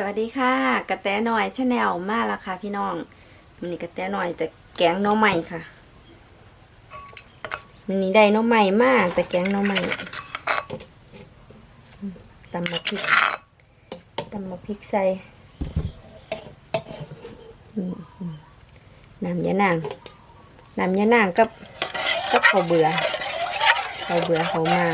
สวัสดีค่ะ กระแตหน่อยชาแนลมาแล้วค่ะพี่น้องมันนี้กระแตหน่อยจะแกงน้องใหม่ค่ะมันนี้ได้น้องใหม่มากจะแกงน้องใหม่ตำมะพริกตำมะพริกใส่น้ำยะนางน้ำยะนางกับกับข้าวเบื่อข้าวเบื่อเขามา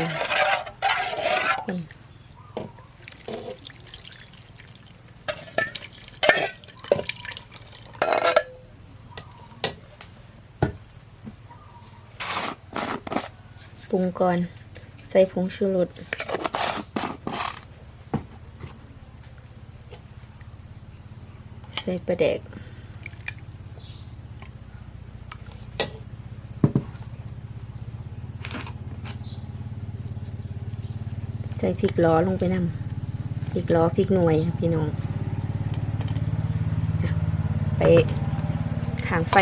รุงก่อน ใส่ผงชูรสใส่ปลาแดกใส่พริกล้อลงไปนำพริกล้อพริกหน่วยพี่น้อง ไปขางไฟ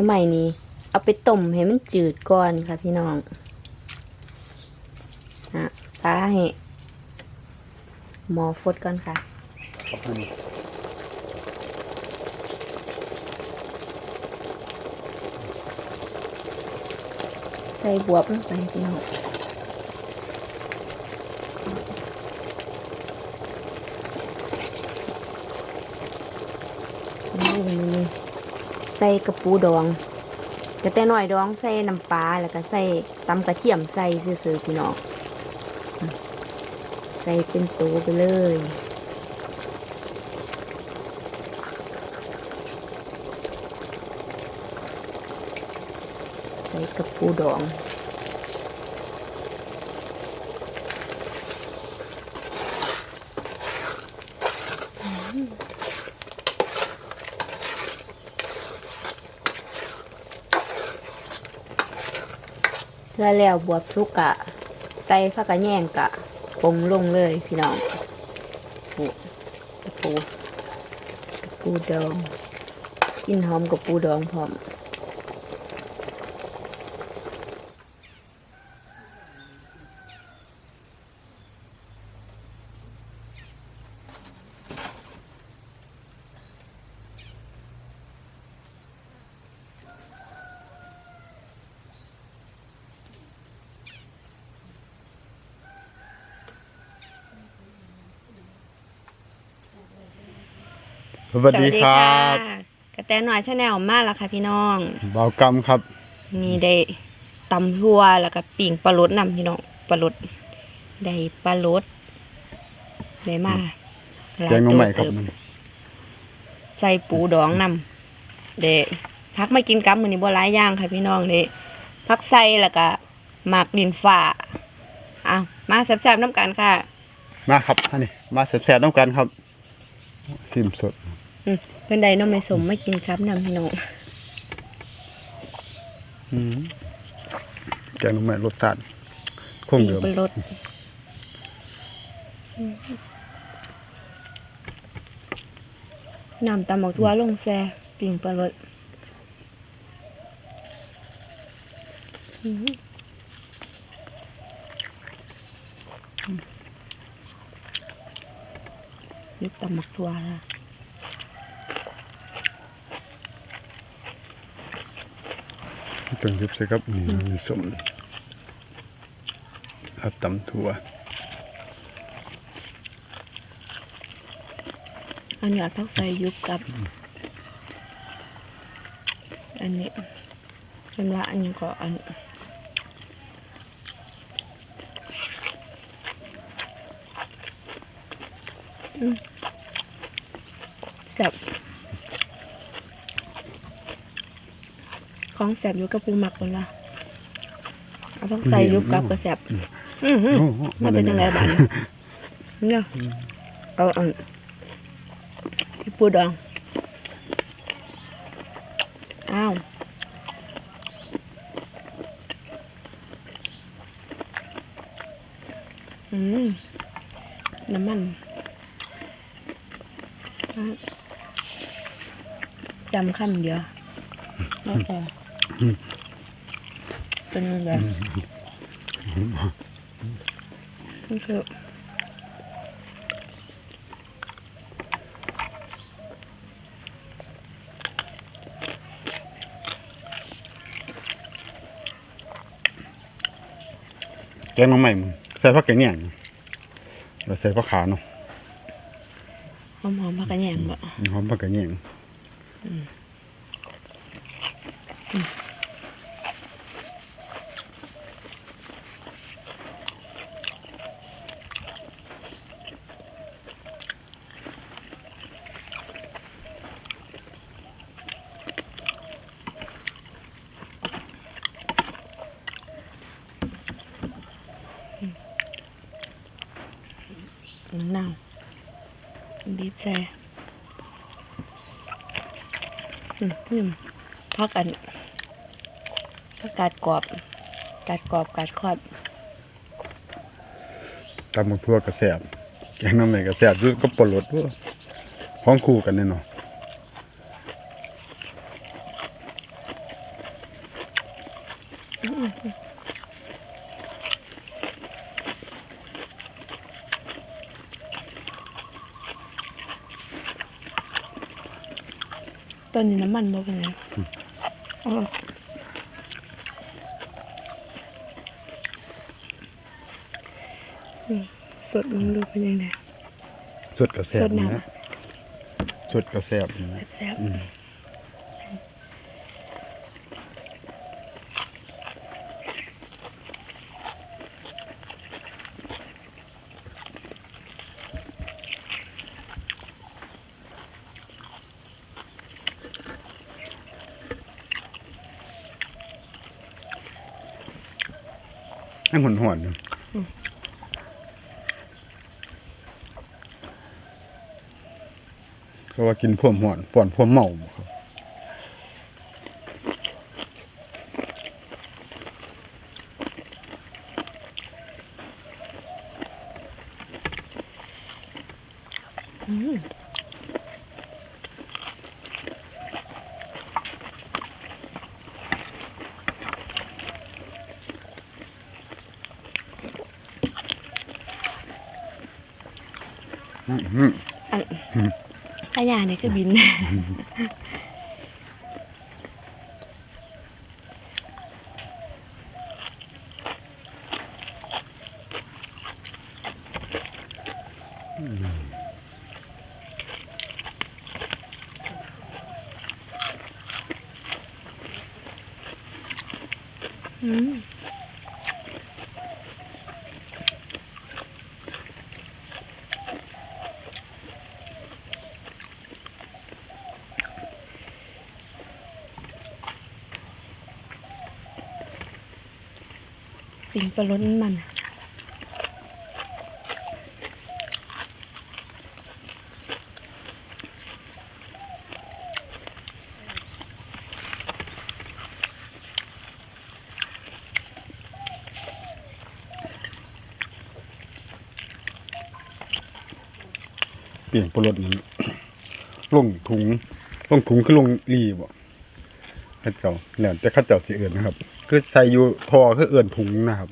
น้ำใหม่นี้ เอาไปต้มให้มันจืดก่อนค่ะพี่น้องนะปลาให้หมอฟดก่อนค่ะใส่บวบลงไปพี่น้องนี่นี่ ใส่กระปูดองกระแต่หน่อยดองใส่น้ำปลาแล้วก็ใส่ตำกระเทียมใส่ซื่อๆพี่น้องอืมใส่เป็นตัวไปเลยใส่กระปูดอง แล้วแล้วบวบสุกกะ ใส่ผักกะแยงกะปรุงลงเลยพี่น้องปูปูปูดอง กินหอมกับปูดองพร้อม สวัสดีครับกระแตหน่อยชาแนลมาแล้วค่ะพี่น้องเบากรรมครับ มีได้ตำทั่วแล้วก็ปิ่งปลาลดนำพี่น้องปลาลดได้ปลาลดได้มาหลายแกงหน้องใหม่ครับเติใส่ปูดองนำเด้พักมากินกับมือนี้บัวหลายอย่างค่ะพี่น้องเด้พักใส่แล้วก็หมักดินฝ่าอะมาแซ่บๆน้ำกันค่ะ มาครับอันนี้มาแซ่บๆต้องกันครับ ซิมสด อืมเป็นไดน้องไม่สมไม่กินครับนำพี่น้องอืมแกงหน้องใหม่รสชาติคงเดิมเป็นรสน้ำตำหมกทั่วลงแซ่ปิ่งปลารสอื้อหือนี่ตำหมกทั่วละตึงยิบใส่ครับนี่มีสมครับตำถั่วอันนี้พักใส่ยุบกับ อันนี้ชำระอันนี้ก็อันอืมแซ่บ ของแซ่บอยู่กับปูหมักคนละเอาพักใส่ยุบกับก็แซ่บอือหือมันเป็นยังไงบ้างเนี่ยเอาอันพี่ปูดองอ้าวอืมน้ำมันอะจำคำเดียวแล้วแต่ เป็นยังไงนี่คือแกงน้ำใหม่มึงใส่ผักแกงแหน่งเราใส่ผักขาเนาะหอมหอมๆผักกระแยงบ่หอมผักแกงแหน่งมะนาวบีบใส่อืมพักอันพักกาดกรอบกาดกรอบกาดคอดตำบักทั่วกระแสบแกงน้ำใหม่กระแสบด้วยก็ปลดด้วยพ้องคู่กันแน่นอน ตอนนี้น้ำมันบ่เป็นไงอ๋ออืมสดมันดูเป็นยังไงสดกระแสบสดน้ำนะสดกระแสบนะแซ่บๆ ให้หอนหอนๆอยู่ก็ว่ากินพวมหอนป่อนพวมเมาครับอืม ขยะนี่คือบิน ปิ่งปลาล้นมันเปลี่ยนปลดนั้นลงถุงลงถุงคือลงรีบ่ข้าเจ้าแล้วแต่ข้าเจ้าสิเอื่นนะครับ คือใส่อยู่ทอคือเอื่อนถุงนะครับ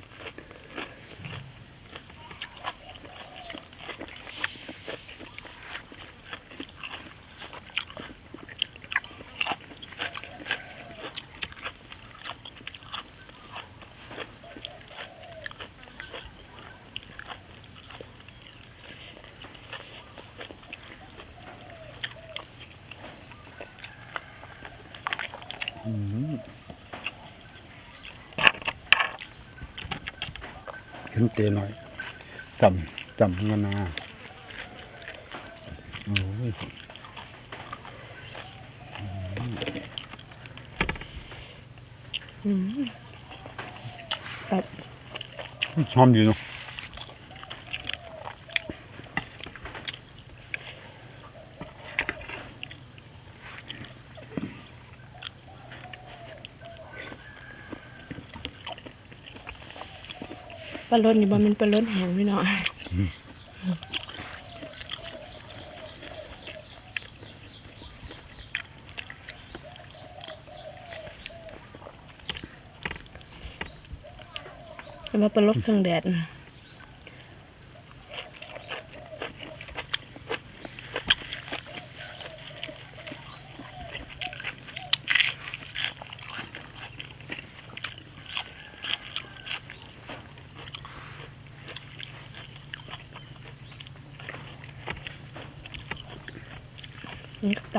จำจำเงินนาโอ้ยแบบหอมดีเนาะาล้นนี่บ่มันปลาล้นแห้งไม่น้อยมาปลาลบเครื่องแดดนะ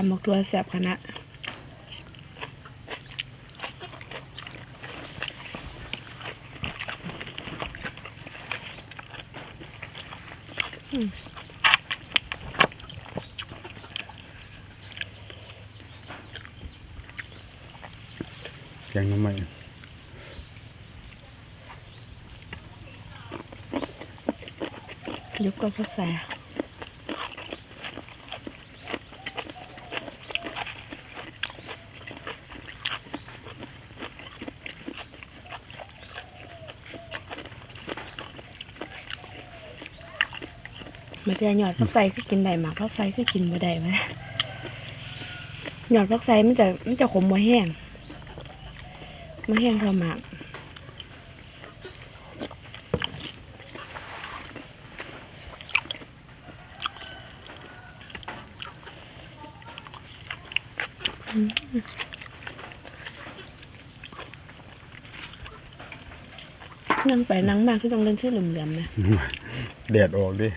ำบักตัวแสบขนาดอืมแกงน้ำมันยุบก็พวกใส่ มาแต่หยอดพักใส่คือกินได้หมากพักใส่คือกินมาได้ไหมหยอดพักใส่มันจะมันจะขมมาแห้งมาแห้งเท่าหมากนั่งไปนั่งมาคือต้องเล่นเชื่อเหลื่อมๆนะแดดออกดิ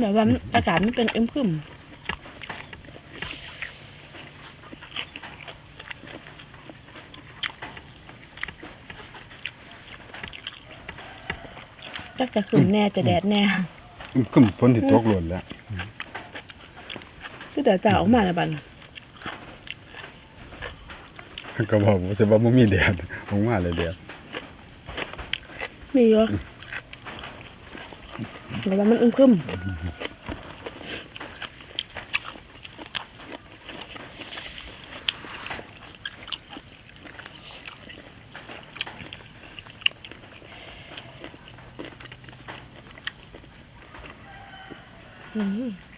แบบว่ามันอากาศมันเป็นอึมครึมจักจะขึ้นแน่จะแดดแน่ขึ้นฝนที่ตกหล่นแล้วคือแต่จ่าออกมาแล้วบัดนก็บอกว่าสิว่าบ่มีแดดออกมาเลยแดดมีเยอะ แต่ว่ามันอึมครึม อืม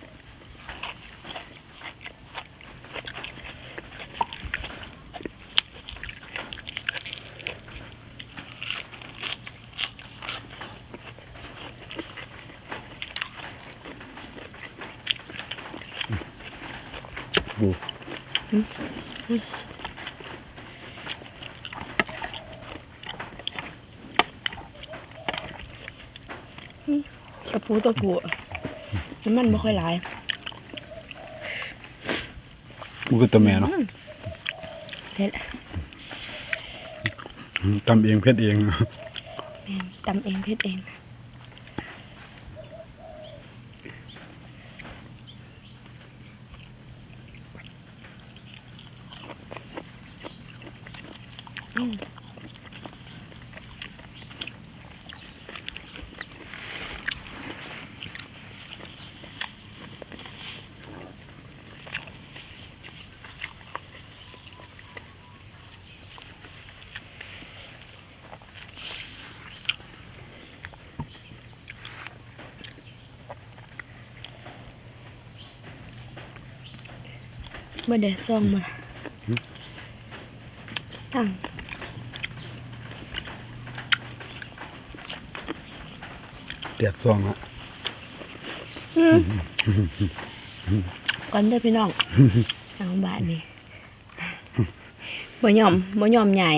ดู ตะปูตะปูน้ำมันไม่ค่อยหลายมันก็ตัวแม่เนาะเผ็ดทำเองเพ็ดเองแม่นตำเองเผ็ดเองอืม เมื่อแดดซ่องมาตั้งแดดซองฮะก่อนเด้อพี่น้องทางบ้านนี่บ่ยอมบ่ยอมใหญ่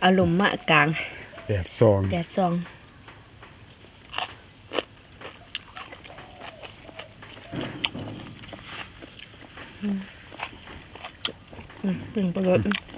เอาลมมากลางแดดซองแดดซอง อืมตึงป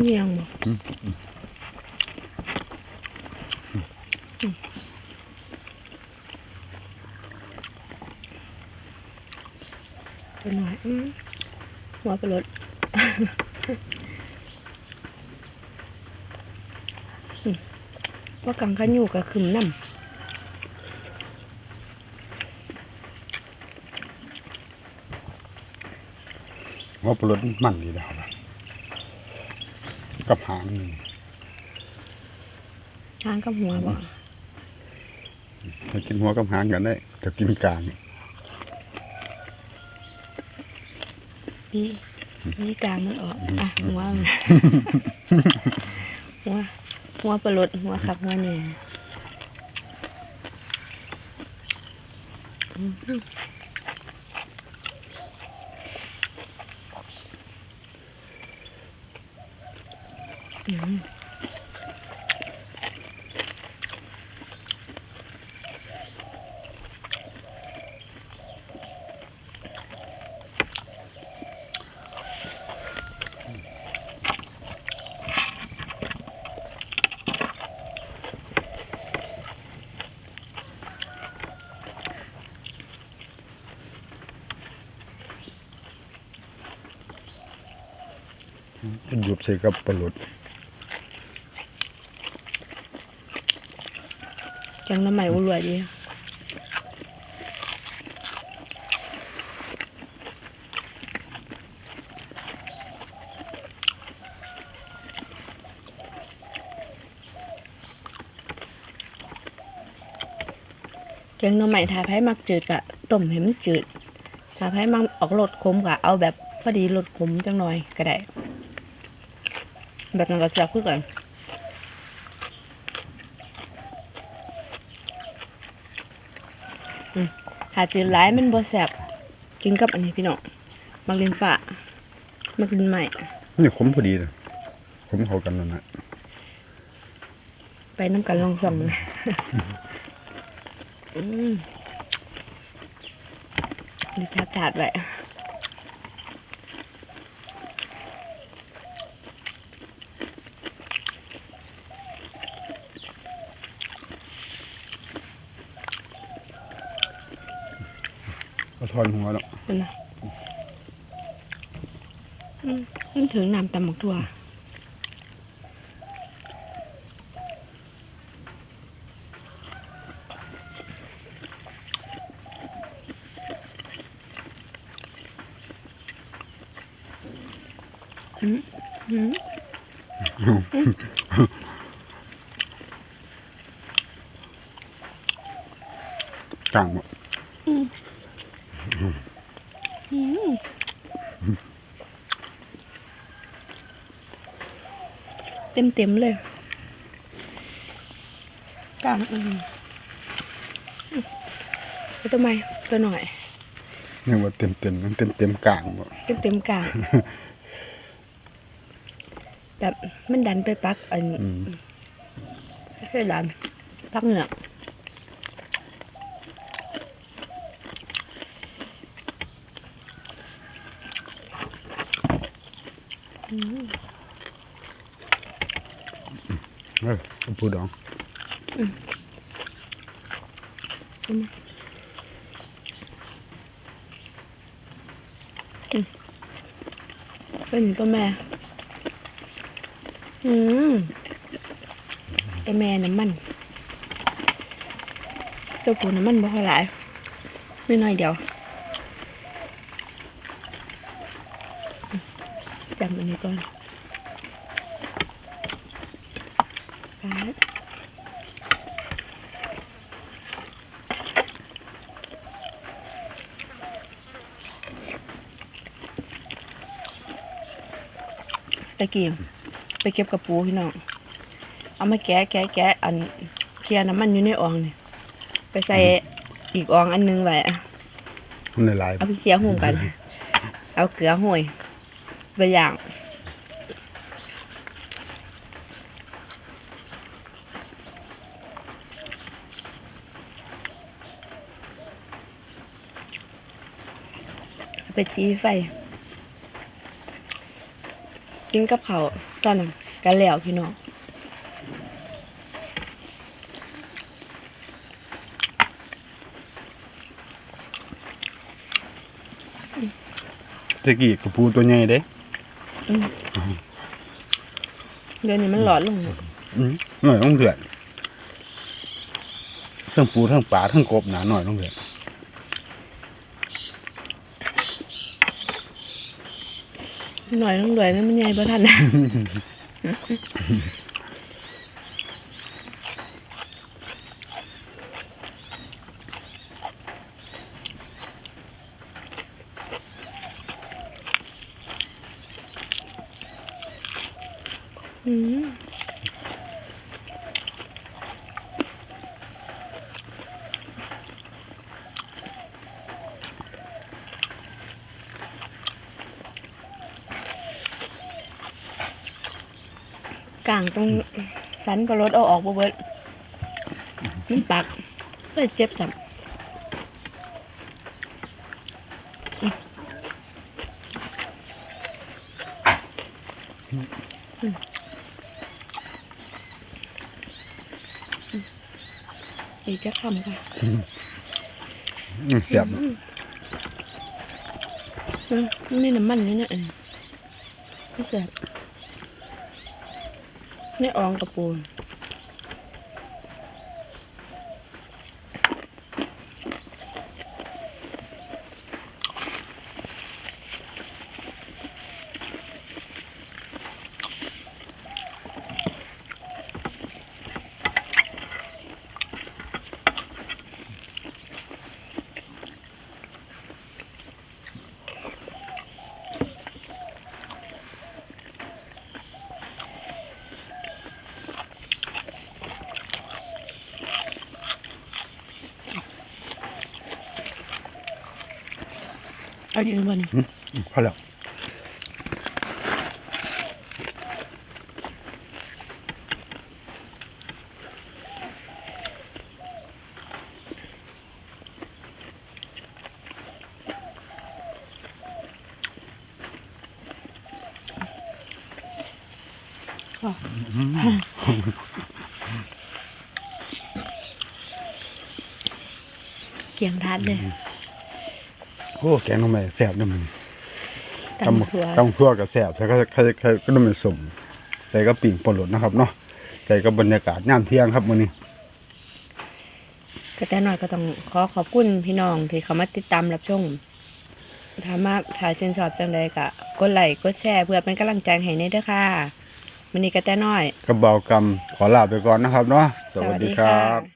เนียงบ่ตัวหน่อยอืมหัวไปรถอืมว่ากังขันอยู่กับขึ้นน้ำว่าปลดมันดีแล้วครับ กับหางนี่ทางกับหัวบ่ถ้ากินหัวกับหางกันได้จะกินกลางนี่นี่กลางมันออกอะหัวมันหัวหัวปลาลดหัวขับหัวเนี่ย อืมอืมมันยุบใส่กับปลด จังน้ำใหม่อุ่นรวยดีแกงหน่อไม้ทาไผ่มักจืดกะต้มให้มันจืดทาไผ่มักออกรสขมกะเอาแบบพอดีรสขมจังหน่อยก็ได้ แบบนั้นก็แซ่บคือกันอืม ถ้าจืดหลายมันบ่แซ่บกินกับอันนี้พี่น้องมักลินฝามักลินใหม่นี่ขมพอดีเลยขมเขากันนั่นนะไปน้ำกันลองส่องเลยอืมดิชาถาดไว้ อนหัวแล้วเป็นไงอืมมันถึงน้ำตำหมกตัวอืมอืมกลางหมดเต็ม เต็มๆเลยกลางอืมไปตัวใหม่ตัวหน่อยนี่ว่าเต็มเต็มๆเต็มเต็มๆกลางหมดเต็มเต็มๆกลางแบบมันดันไปปักอันอืมเพื่อดันปักเหงือก เออปูดองใช่ไหมอืมเป็นตัวแม่ อืมตัวแม่น้ำมัน ตัวปูน้ำมันบ่ค่อยหลาย ไม่น้อยเดียวอืมจำอันนี้ก่อนไป ตะกี้ไปเก็บกระปูพี่น้อง เอามาแกะแกะแกะอันเคลียร์น้ำมันอยู่ในอ่องนี่ไปใส่อีกอ่องอันหนึงไว้อะมันในลายเอาไปเคลียร์หุ่มกัน เอาเกลือห่วยไปย่างเอาไปจีไฟไป กินกับเขาวตอนนั้นกันแล้วพี่น้องตะกี้กระปูตัวใหญ่เด้เดี๋ยวนี้มันหลอดลงอืมหน่อยต้องเดือดทั้งปูทั้งปลาทั้งกบหนาหน่อยต้องเดือด หน่อยต้องรวยนะมันใหญ่บ่ทันนะ อืม กลางตรงสันก็รถเอาออกบ่เบิดมันปักเลยเจ็บสับอีกจะคำค่ะเสียบอืมมันมีน้ำมันนี่เนี่ยองไม่เสียบ ไม่อองกระปูน อาดีกว่านี่พอแล้วเกี่ยงทานเลย โอ้แกงทำไมแสบด้วยมันตำถั่วตำทั่วกับแสบใส่ก็ใครใครก็ต้องเป็นสมใส่ก็ปิ่งปลาหลดนะครับเนาะใส่กับบรรยากาศย่ามเที่ยงครับมื้อนี้ก็แต่หน่อยก็ต้องขอขอบคุณพี่น้องที่เขามาติดตามรับชมถ้ามากถ้าชื่นชอบจังใดก็กดไลค์กดแชร์เพื่อเป็นกำลังใจให้ในเด้อค่ะวันนี้ก็แต่น้อยกระเบากรรมขอลาไปก่อนนะครับเนาะสวัสดีครับ